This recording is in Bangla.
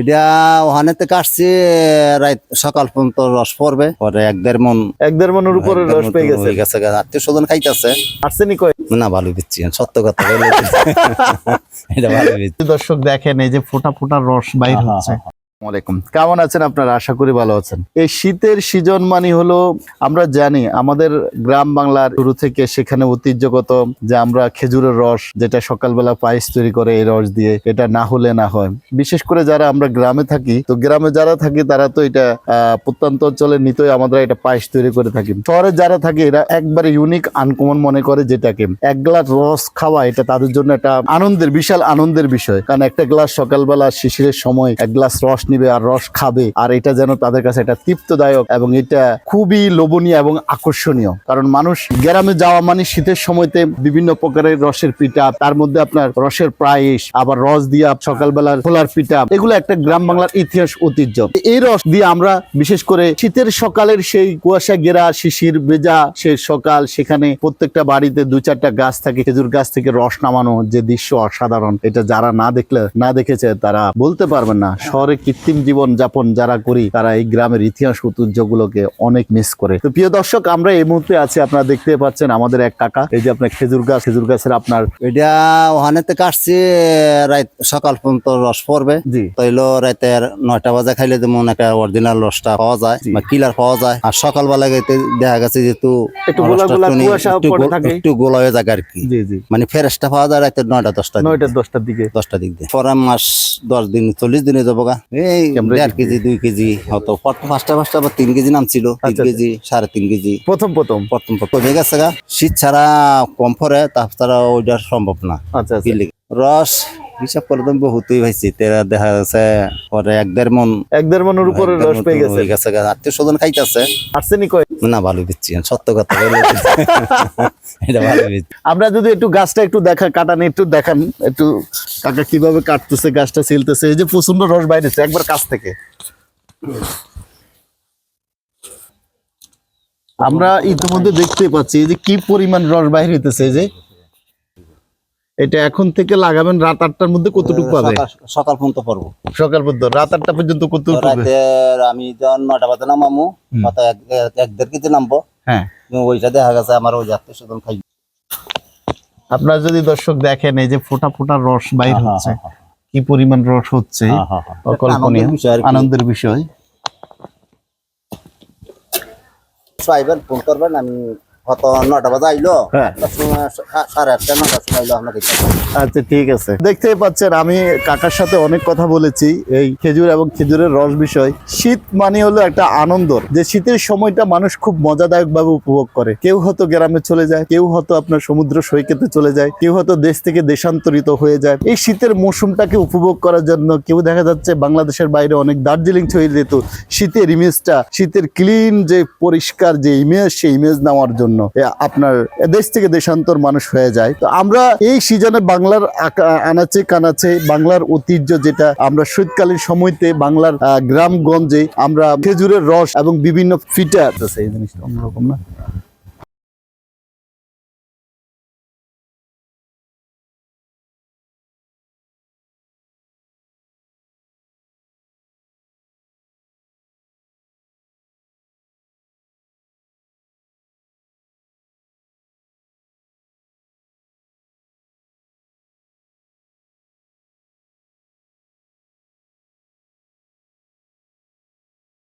এটা ওখানে থেকে কাটছে রাত সকাল পর্যন্ত রস পড়বে। পরে এক দেড় মন এক দেড় মনের উপরে রস পেয়ে গেছে। গেছে আত্মীয় স্বজন খাইতেছে। আসছেনি কয়? না ভালো দিচ্ছি সত্য কথা এটা ভালো দর্শক দেখেন এই যে ফোটা ফোটা রস বাইর হচ্ছে। কেমন আছেন আপনারা? আশা করি ভালো আছেন। এই শীতের সিজন মানে হলো আমরা জানি আমাদের গ্রাম বাংলার শুরু থেকে সেখানে ঐতিহ্যগত যে আমরা খেজুরের রস যেটা সকালবেলা পায়েস তৈরি করে এই রস দিয়ে এটা না হলে না হয়। বিশেষ করে যারা আমরা গ্রামে থাকি তো গ্রামে যারা থাকি তারা তো এটা আহ, প্রত্যন্ত অঞ্চলের নিতই আমরা এটা পায়েস তৈরি করে থাকি। শহরে যারা থাকে এরা একবারে ইউনিক আনকমন মনে করে যেটাকে। এক গ্লাস রস খাওয়া এটা তাদের জন্য একটা আনন্দের বিশাল আনন্দের বিষয়। কারণ একটা গ্লাস সকালবেলা শিশিরের সময় এক গ্লাস রস নিবে আর রস খাবে। আর এটা যেন তাদের কাছে একটা তৃপ্তদায়ক এবং এটা খুবই লোভনীয় এবং আকর্ষণীয়। কারণ মানুষ গ্রামে যাওয়া মানে শীতের সময়তে বিভিন্ন প্রকারের রসের পিঠা, তার মধ্যে আপনার রসের পায়েস, আবার রস দিয়া সকালবেলার খোলার পিঠা, এগুলো একটা গ্রাম বাংলার ইতিহাস ঐতিহ্য। এই রস দিয়ে আমরা বিশেষ করে শীতের সকালের সেই কুয়াশা ঘেরা, শিশির ভেজা সেই সকাল, সেখানে প্রত্যেকটা বাড়িতে দু চারটা গাছ থাকে, খেজুর গাছ থেকে রস নামানো যে দৃশ্য অসাধারণ, এটা যারা না দেখলে, না দেখেছে তারা বলতে পারবেন না। শহরে কৃত্রিম জীবন যাপন যারা করি তারা এই গ্রামের ইতিহাস ঐতিহ্যগুলোকে অনেক মিস করে। তো প্রিয় দর্শক আমরা এই মুহূর্তে আছি আপনারা দেখতে পাচ্ছেন আমাদের এক কাকা। এই যে আপনার খেজুর গাছ খেজুর গাছের আপনার এটা ওখানে থেকে আসছি রাত সকাল পর্যন্ত রস পড়বে। জি। তৈলো রাতের নয়টা বাজে খাইলে যেমন একটা অরিজিনাল রসটা পাওয়া যায় বা কিলার পাওয়া যায়। আর সকালবেলা গেতে দেখা গেছে যেহেতু একটু গোলা একটু হয়ে যায় আর কি। জি জি। মানে ফেরেসটা পাওয়া যায় রাতের নয়টা দশটা নয়টা দশটার দিকে। দশটার দিক দিয়ে। পরে মাস দশ দিন চল্লিশ দিনে যাব গা। এই দেড় কেজি দুই কেজি হয়তো পাঁচটা পাঁচটা বা তিন কেজি নামছিল তিন আচ্ছা, কেজি সাড়ে তিন কেজি। প্রথম প্রথম? প্রথম প্রথম। গেছে গা। শীত ছাড়া কম পরে তাছাড়া ওইটা সম্ভব না। আচ্ছা আচ্ছা? রস হিসাব করে তো বহুতই তেরা দেখা যাচ্ছে পরে এক দেড় মন এক দেড় মনের উপরে রস পেয়ে গেছে। গেছে গা। আত্মীয় স্বজন খাইতেছে। আসছেনি কয় না ভালো দিচ্ছি সত্য কথা এটা ভালো আমরা যদি একটু গাছটা একটু দেখা কাটান একটু দেখান। একটু কাকা কীভাবে কাটতেছে গাছটা ছিলতেছে এই যে প্রচণ্ড রস বাইরেছে একবার কাছ থেকে। আমরা ইতিমধ্যে দেখতে পাচ্ছি যে কি পরিমাণ রস বাইর হইতেছে যে এটা এখন থেকে লাগাবেন রাত আটটার মধ্যে কতটুকু পাবে? সকাল- পর্যন্ত পড়ব। সকাল পর্যন্ত রাত আটটা পর্যন্ত কতটুকু আমি যখন নয়টা বাজে নামামু। হয়তো এক দেড় কেজি নামবো। হ্যাঁ। কিন্তু ওইটা দেখা গেছে আমার ওই আত্মীয় স্বজন খাই। আপনারা যদি দর্শক দেখেন এই যে ফোটা ফোটা রস বাইর হ্যাঁ, হচ্ছে কি পরিমাণ রস হচ্ছে অকল্পনীয় আনন্দের বিষয় ফোন করবেন আমি হয়তো নটা বাজে আইলো। হ্যাঁ। আটটার সময়, সা- সাড়ে আটটা নটার সময় আইলো আপনাকে আচ্ছা ঠিক আছে। দেখতেই পাচ্ছেন আমি কাকার সাথে অনেক কথা বলেছি এই খেজুর এবং খেজুরের রস বিষয়। শীত মানে হলো একটা আনন্দর যে শীতের সময়টা মানুষ খুব মজাদায়ক ভাবে উপভোগ করে। কেউ হয়তো গ্রামে চলে যায় কেউ হয়তো আপনার সমুদ্র সৈকতে চলে যায় কেউ হয়তো দেশ থেকে দেশান্তরিত হয়ে যায়। এই শীতের মৌসুমটাকে উপভোগ করার জন্য কেউ দেখা যাচ্ছে বাংলাদেশের বাইরে অনেক দার্জিলিং ছড়িয়ে যেত শীতের ইমেজটা শীতের ক্লিন যে পরিষ্কার যে ইমেজ সেই ইমেজ নেওয়ার জন্য। এ আপনার দেশ থেকে দেশান্তর মানুষ হয়ে যায়। তো আমরা এই সিজনে বাংলার আনাচে কানাচে বাংলার ঐতিহ্য যেটা, আমরা শীতকালীন সময়তে বাংলার গ্রামগঞ্জে আমরা খেজুরের রস এবং বিভিন্ন আছে এই জিনিসটা অন্যরকম না?